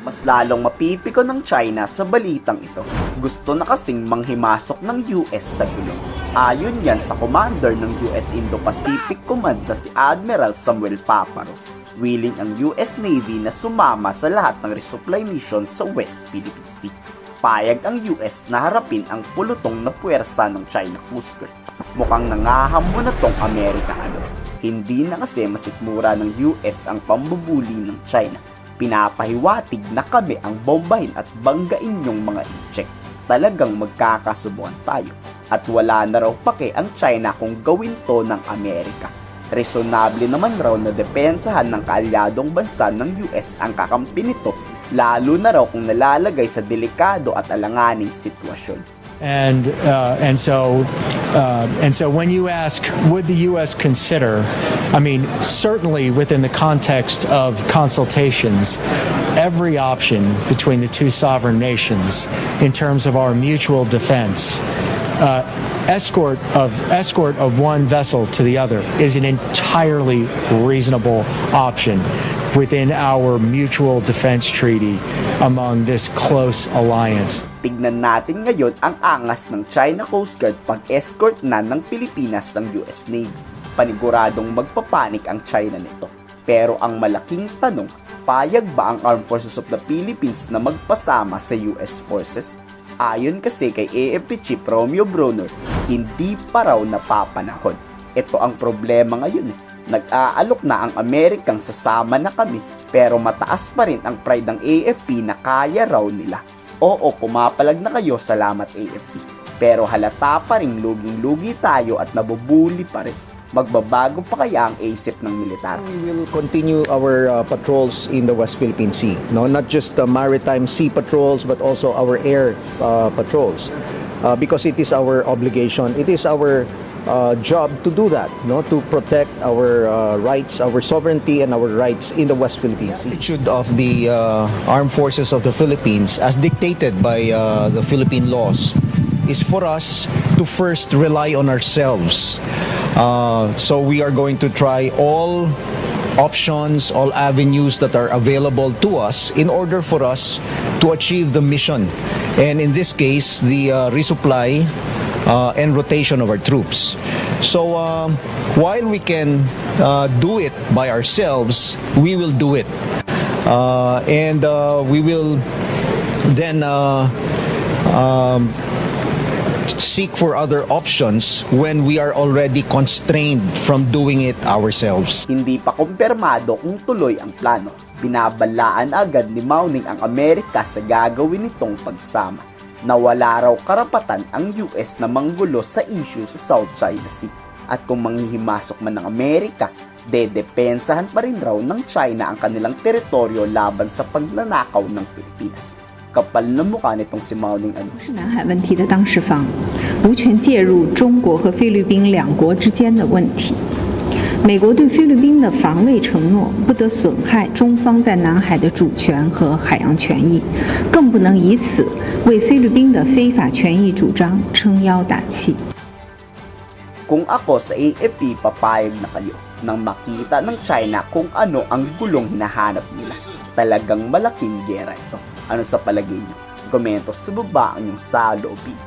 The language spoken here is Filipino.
Mas lalong mapipiko ng China sa balitang ito. Gusto na kasing manghimasok ng US sa gulo. Ayon yan sa commander ng US Indo-Pacific Command na si Admiral Samuel Paparo. Willing ang US Navy na sumama sa lahat ng resupply mission sa West Philippine Sea. Payag ang US na harapin ang pulutong na puwersa ng China Coast Guard. Mukhang nangahamo na tong Amerikano. Hindi na kasi masikmura ng US ang pambubuli ng China. Pinapahiwatig na kami ang bombahin at banggain yung mga incheck. Talagang magkakasubuan tayo. At wala na raw pake ang China kung gawin to ng Amerika. Resonable naman raw na depensahan ng kaalyadong bansa ng US ang kakampi nito lalo na raw kung nalalagay sa delikado at alanganing sitwasyon. And uh, and so uh, and so when you ask, would the U.S. consider? I mean, certainly within the context of consultations, every option between the two sovereign nations in terms of our mutual defense. Uh, escort of escort of one vessel to the other is an entirely reasonable option within our mutual defense treaty among this close alliance. Tignan natin ngayon ang angas ng China Coast Guard pag-escort na ng Pilipinas ang US Navy. Paniguradong magpapanik ang China nito. Pero ang malaking tanong, payag ba ang Armed Forces of the Philippines na magpasama sa US Forces? Ayon kasi kay AFP Chief Romeo Brunner, hindi pa raw napapanahon. Ito ang problema ngayon eh. Nag-aalok na ang Amerikang sasama na kami pero mataas pa rin ang pride ng AFP na kaya raw nila. Oo, pumapalag na kayo, salamat AFP. Pero halata pa rin luging-lugi tayo at nabubuli pa rin. Magbabago pa kaya ang isip ng militar? We will continue our uh, patrols in the West Philippine Sea. No, not just the maritime sea patrols, but also our air uh, patrols, uh, because it is our obligation. It is our uh, job to do that. No, to protect our uh, rights, our sovereignty, and our rights in the West Philippines. Sea. Attitude of the uh, armed forces of the Philippines, as dictated by uh, the Philippine laws, is for us to first rely on ourselves. Uh, so we are going to try all options, all avenues that are available to us in order for us to achieve the mission. And in this case, the uh, resupply uh, and rotation of our troops. So um, while we can uh, do it by ourselves, we will do it. Uh, and uh, we will then uh, um, seek for other options when we are already constrained from doing it ourselves. Hindi pa kumpirmado kung tuloy ang plano. Binabalaan agad ni Mauning ang Amerika sa gagawin nitong pagsama na wala raw karapatan ang US na manggulo sa issue sa South China Sea. At kung manghihimasok man ng Amerika, dedepensahan pa rin raw ng China ang kanilang teritoryo laban sa pagnanakaw ng Pilipinas. Kapal na mukha nitong si Mauning ano, 是南海问题的当事方，无权介入中国和菲律宾两国之间的问题。 美国对菲律宾的防卫承诺不得损害中方在南海的主权和海洋权益，更不能以此为菲律宾的非法权益主张撑腰打气。 Kung ako sa AFP, papayag na kayo nang makita ng China kung ano ang gulong hinahanap nila. Talagang malaking gera ito. Ano sa palagay nyo? Komento sa baba ang inyong saloobin.